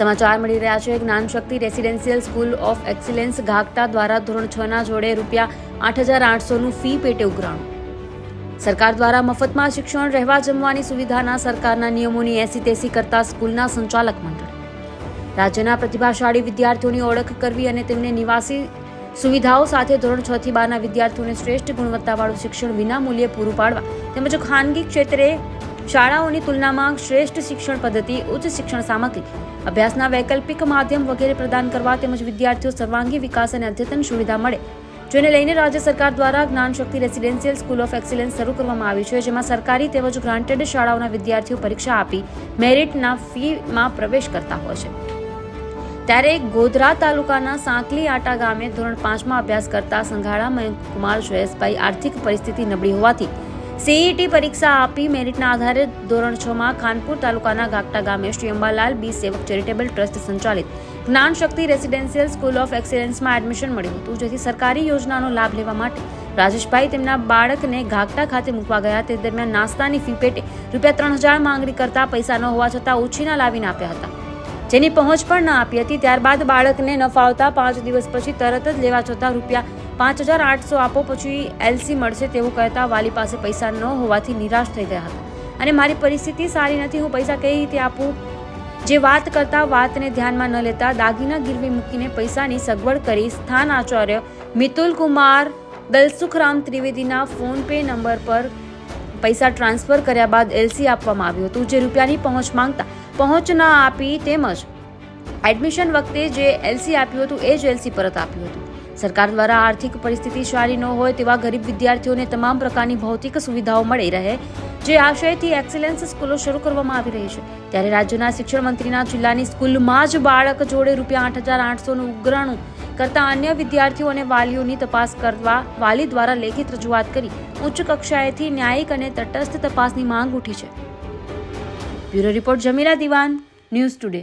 સમાચાર મળી રહ્યા છે. Gyanshakti residential school of excellence Ghaghata દ્વારા ધોરણ છ ના જોડે રૂપિયા આઠ હજાર આઠસોનું ફી પેટે ઉઘરાણું. સરકાર દ્વારા મફતમાં શિક્ષણ, રહેવા જમવાની સુવિધાના સરકારના નિયમોની એસી તેસી કરતા સ્કૂલના સંચાલક મંડળ. રાજ્યના પ્રતિભાશાળી વિદ્યાર્થીઓની ઓળખ કરવી અને તેમને નિવાસી સુવિધાઓ સાથે ધોરણ છ થી બારના વિદ્યાર્થીઓને શ્રેષ્ઠ ગુણવત્તાવાળું શિક્ષણ વિના મૂલ્યે પૂરું પાડવા તેમજ ખાનગી ક્ષેત્રે શાળાઓની તુલનામાં શ્રેષ્ઠ શિક્ષણ પદ્ધતિ, ઉચ્ચ શિક્ષણ સામગ્રી, અભ્યાસના વૈકલ્પિક માધ્યમ વગેરે પ્રદાન કરવા તેમજ વિદ્યાર્થીઓ સર્વાંગી વિકાસ અને અદ્યતન સુવિધા મળે, જેને લઈને રાજ્ય સરકાર દ્વારા Gyan Shakti residential school of excellence શરૂ કરવામાં આવી છે, જેમાં સરકારી તેમજ ગ્રાન્ટેડ શાળાઓના વિદ્યાર્થીઓ પરીક્ષા આપી મેરિટના ફીમાં પ્રવેશ કરતા હોય છે. ત્યારે ગોધરા તાલુકાના સાંકલી આટા ગામે ધોરણ પાંચમાં અભ્યાસ કરતા સંઘાળા મયંક કુમાર જયેશભાઈ આર્થિક પરિસ્થિતિ નબળી હોવાથી સીઈટી પરીક્ષા આપી મેરિટના આધારે ધોરણ છમાં ખાનપુર તાલુકાના ગાગટા ગામે શ્રી અંબાલાલ બી સેવક ચેરિટેબલ ટ્રસ્ટ સંચાલિત Gyan Shakti residential school of એક્સેલન્સમાં admission મળ્યું હતું. જેથી સરકારી યોજનાનો લાભ લેવા માટે રાજેશભાઈ તેમના બાળકને ઘાઘટા ખાતે મૂકવા ગયા. તે દરમિયાન નાસ્તાની ફી પેટે રૂપિયા ત્રણ હજાર માંગણી કરતા પૈસા ન હોવા છતાં ઓછીના લાવીને આપ્યા હતા. જેની પહોંચ પણ ન આપી હતી. ત્યારબાદ બાળકને ન ફાવતા પાંચ દિવસ પછી તરત જ લેવા છતાં રૂપિયા પાંચ હજાર આઠસો આપો, પછી એલસી મળશે તેવું કહેતા વાલી પાસે પૈસા ન હોવાથી નિરાશ થઈ ગયા હતા. અને મારી પરિસ્થિતિ સારી નથી, હું પૈસા કઈ રીતે આપું? જે વાત કરતા વાતને ધ્યાનમાં ન લેતા દાગીના ગીરવી મૂકીને પૈસાની સગવડ કરી સ્થાન આચાર્ય મિતુલ કુમાર દલસુખરામ ત્રિવેદીના ફોન પે નંબર પર પૈસા ટ્રાન્સફર કર્યા બાદ એલસી આપવામાં આવ્યું હતું, જે રૂપિયાની પહોંચ માંગતા પહોંચ ન આપી તેમજ એડમિશન વખતે જે એલસી આપ્યું હતું, એ જ એલસી પરત આપ્યું હતું. સરકાર દ્વારા આર્થિક પરિસ્થિતિ સારી ન હોય તેવા ગરીબ વિદ્યાર્થીઓને તમામ પ્રકારની ભૌતિક સુવિધાઓ મળી રહે, જે આશયથી એક્સેલન્સ સ્કૂલો શરૂ કરવામાં આવી રહી છે. ત્યારે રાજ્યના શિક્ષણ મંત્રીના જિલ્લાની સ્કૂલમાં જ બાળક જોડે રૂપિયા આઠ હજાર આઠસોનું ઉઘરાણું કરતા અન્ય વિદ્યાર્થીઓ અને વાલીઓની તપાસ કરવા, વાલી દ્વારા લેખિત રજૂઆત કરી, ઉચ્ચ કક્ષાએથી ન્યાયિક અને તટસ્થ તપાસની માંગ ઉઠી છે. બ્યુરો રિપોર્ટ જમીલા દિવાન, ન્યૂઝ ટુડે.